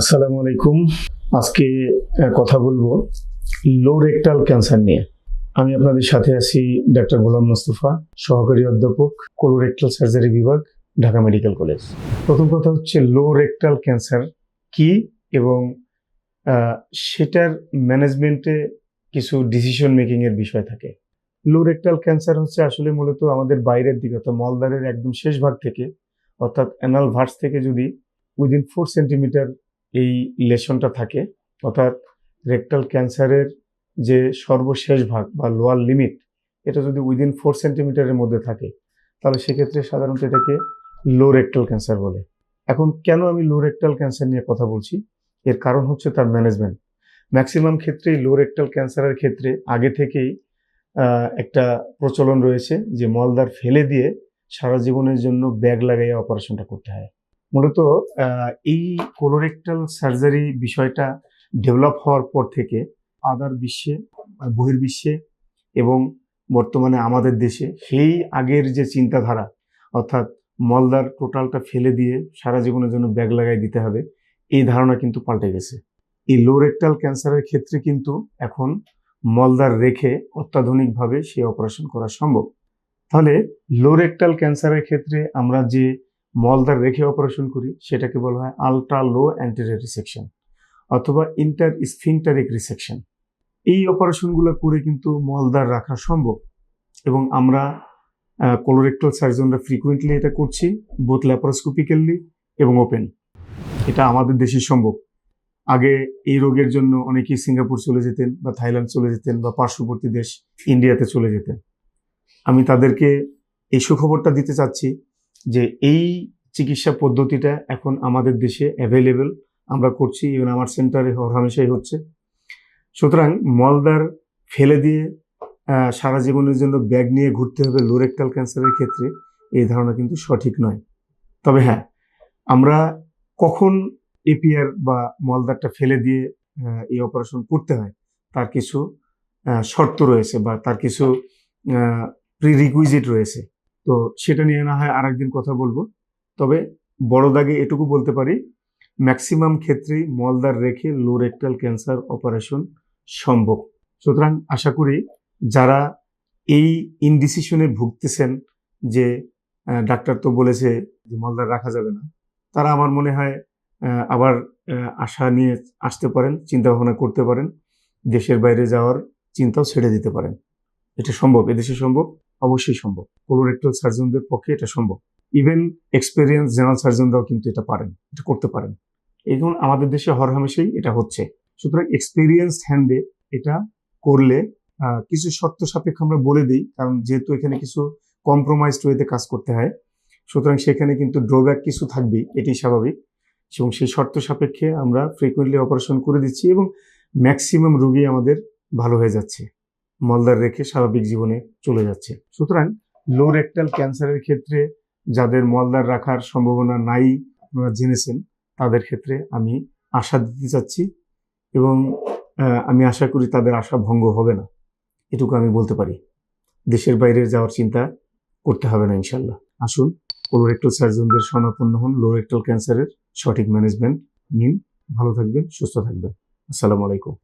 আসসালামু আলাইকুম। আজকে কথা বলব লো রেকটাল ক্যান্সার নিয়ে। আমি আপনাদের সাথে আছি ডাক্তার গোলাম মোস্তফা, সহকারী অধ্যাপক কোলোরেক্টাল সার্জারি বিভাগ, ঢাকা মেডিকেল কলেজ। প্রথম কথা হচ্ছে লো রেকটাল ক্যান্সার কি এবং সেটার ম্যানেজমেন্টে কিছু ডিসিশন মেকিং এর বিষয় থাকে। লো রেকটাল ক্যান্সার হচ্ছে আসলে মূলত আমাদের বাইরের দিকে, অর্থাৎ মলদ্বারের একদম শেষ ভাগ থেকে, অর্থাৎ অ্যানাল ভার্স থেকে যদি উইদিন ফোর সেন্টিমিটার এই লেশনটা থাকে। অর্থাৎ রেকটাল ক্যান্সারের যে সর্বশেষ ভাগ বা লোয়ার লিমিট এটা যদি উইদিন ফোর সেন্টিমিটারের মধ্যে থাকে, তাহলে সেক্ষেত্রে সাধারণত এটাকে লো রেকটাল ক্যান্সার বলে। এখন কেন আমি লো রেকটাল ক্যান্সার নিয়ে কথা বলছি? এর কারণ হচ্ছে তার ম্যানেজমেন্ট ম্যাক্সিমাম ক্ষেত্রেই লো রেকটাল ক্যান্সারের ক্ষেত্রে আগে থেকেই একটা প্রচলন রয়েছে যে মলদার ফেলে দিয়ে সারা জীবনের জন্য ব্যাগ লাগাইয়া অপারেশনটা করতে হয়। মূলত এই কোলোরেক্টাল সার্জারি বিষয়টা ডেভেলপ হওয়ার পর থেকে আদার বিশ্বে, বহির্বিশ্বে এবং বর্তমানে আমাদের দেশে সেই আগের যে চিন্তাধারা, অর্থাৎ মলদার টোটালটা ফেলে দিয়ে সারা জীবনের জন্য ব্যাগ লাগাই দিতে হবে, এই ধারণা কিন্তু পাল্টে গেছে। এই লো লোরেক্টাল ক্যান্সারের ক্ষেত্রে কিন্তু এখন মলদার রেখে অত্যাধুনিকভাবে সে অপারেশন করা সম্ভব। তাহলে লো লোরেক্টাল ক্যান্সারের ক্ষেত্রে আমরা যে মলদার রেখে অপারেশন করি, সেটাকে বলা হয় আলট্রা লো অ্যান্টেরিয়র রিসেকশন অথবা ইন্টার স্ফিংটারিক রিসেকশন এই অপারেশনগুলো করে কিন্তু মলদার রাখা সম্ভব এবং আমরা কোলোরেক্টাল সার্জনরা ফ্রিকুয়েন্টলি এটা করছি বোথ ল্যাপারোস্কোপিক্যালি এবং ওপেন এটা আমাদের দেশে সম্ভব। আগে এই রোগের জন্য অনেকেই সিঙ্গাপুর চলে যেতেন বা থাইল্যান্ড চলে যেতেন বা পার্শ্ববর্তী দেশ ইন্ডিয়াতে চলে যেতেন। আমি তাদেরকে এই সুখবরটা দিতে চাচ্ছি যে এই চিকিৎসা পদ্ধতিটা এখন আমাদের দেশে অ্যাভেলেবেল আমরা করছি ইভেন আমার সেন্টারে হরহামেশাই হচ্ছে। সুতরাং মলদার ফেলে দিয়ে সারা জীবনের জন্য ব্যাগ নিয়ে ঘুরতে হবে লোরেক্টাল ক্যান্সারের ক্ষেত্রে, এই ধারণা কিন্তু সঠিক নয়। তবে হ্যাঁ আমরা কখন এপিআর বা মলদারটা ফেলে দিয়ে এই অপারেশন করতে হয়, তার কিছু শর্ত রয়েছে বা তার কিছু প্রি রিকুইজিট রয়েছে। তো সেটা নিয়ে না হয় আরেকদিন কথা বলব। তবে বড় দাগে এটুকু বলতে পারি, ম্যাক্সিমাম ক্ষেত্রেই মলদার রেখে লোরেক্টাল ক্যান্সার অপারেশন সম্ভব। সুতরাং আশা করি যারা এই ইনডিসিশনে ভুগতেছেন যে ডাক্তার তো বলেছে যে মলদার রাখা যাবে না, তারা আমার মনে হয় আবার আশা নিয়ে আসতে পারেন চিন্তা ভাবনা করতে পারেন, দেশের বাইরে যাওয়ার চিন্তাও ছেড়ে দিতে পারেন। এটা সম্ভব, এদেশে সম্ভব। অবশ্যই সম্ভব। কোলোরেক্টাল সার্জনদের পক্ষে এটা সম্ভব। ইভেন এক্সপেরিয়েন্স জেনারেল সার্জনরাও কিন্তু এটা পারেন, এটা করতে পারেন। এখন আমাদের দেশে হরহামেশাই এটা হচ্ছে। সুতরাং এক্সপেরিয়েন্স হ্যান্ডে এটা করলে কিছু শর্ত সাপেক্ষ আমরা বলে দিই, কারণ যেহেতু এখানে কিছু কম্প্রোমাইজড ওয়েতে কাজ করতে হয়, সুতরাং সেখানে কিন্তু ড্রব্যাক কিছু থাকবেই এটি স্বাভাবিক। এবং সেই শর্ত সাপেক্ষে আমরা ফ্রিকুয়েন্টলি অপারেশন করে দিচ্ছি এবং ম্যাক্সিমাম রুগী আমাদের ভালো হয়ে যাচ্ছে। মলদার রেখে স্বাভাবিক জীবনে চলে যাচ্ছে। সুতরাং লো রেকটাল ক্যান্সারের ক্ষেত্রে যাদের মলদার রাখার সম্ভাবনা নাই জেনেছেন, তাদের ক্ষেত্রে আমি আশা দিতে চাচ্ছি এবং আমি আশা করি তাদের আশা ভঙ্গ হবে না। এটুকু আমি বলতে পারি। দেশের বাইরে যাওয়ার চিন্তা করতে হবে না ইনশাল্লাহ আসুন কোলোরেক্টাল সার্জনদের শরণাপন্ন হন লো রেকটাল ক্যান্সারের সঠিক ম্যানেজমেন্ট নিন। ভালো থাকবেন, সুস্থ থাকবেন। আসসালামু আলাইকুম।